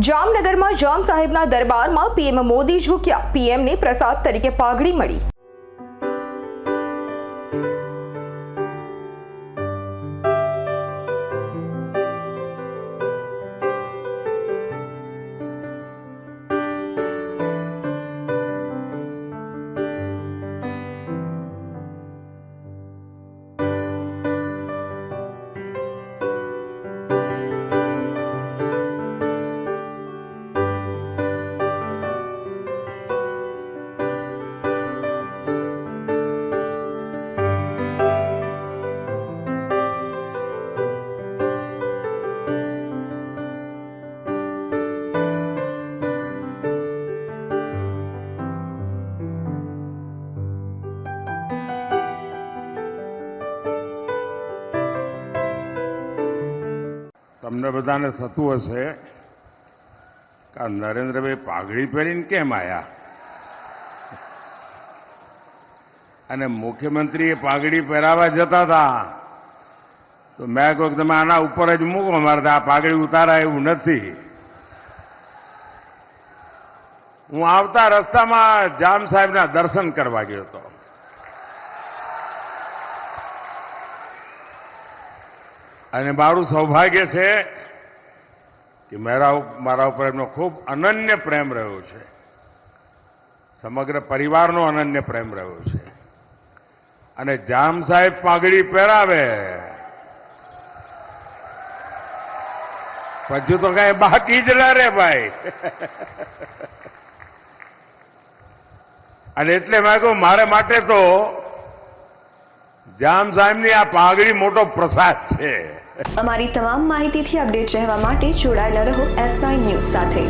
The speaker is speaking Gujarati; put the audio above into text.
જામનગરમાં જામ સાહેબના દરબારમાં પીએમ મોદી ઝૂક્યા. પીએમને પ્રસાદ તરીકે પાઘડી મળી. તમને બધાને થતું હશે કે આ નરેન્દ્રભાઈ પાઘડી પહેરીને કેમ આવ્યા અને મુખ્યમંત્રીએ પાઘડી પહેરાવા જતા હતા. તો મેં કહ્યું તમે આના ઉપર જ મૂકો મારે આ પાઘડી ઉતારાય એવું નથી. હું આવતા રસ્તામાં જામ સાહેબના દર્શન કરવા ગયો હતો. અને મારું સૌભાગ્ય છે કે મારા મારા ઉપર એમનો ખૂબ અનન્ય પ્રેમ રહ્યો છે. સમગ્ર પરિવારનો અનન્ય પ્રેમ રહ્યો છે. અને જામ સાહેબ પાઘડી પહેરાવે. પછી તો કઈ બાકી જ ના રે ભાઈ. અને એટલે મેં કહ્યું મારે માટે તો જામ સાહેબની આ પાઘડી મોટો પ્રસાદ છે. અમારી તમામ માહિતીથી અપડેટ રહેવા માટે જોડાયેલા રહો એસ ન્યૂઝ સાથે.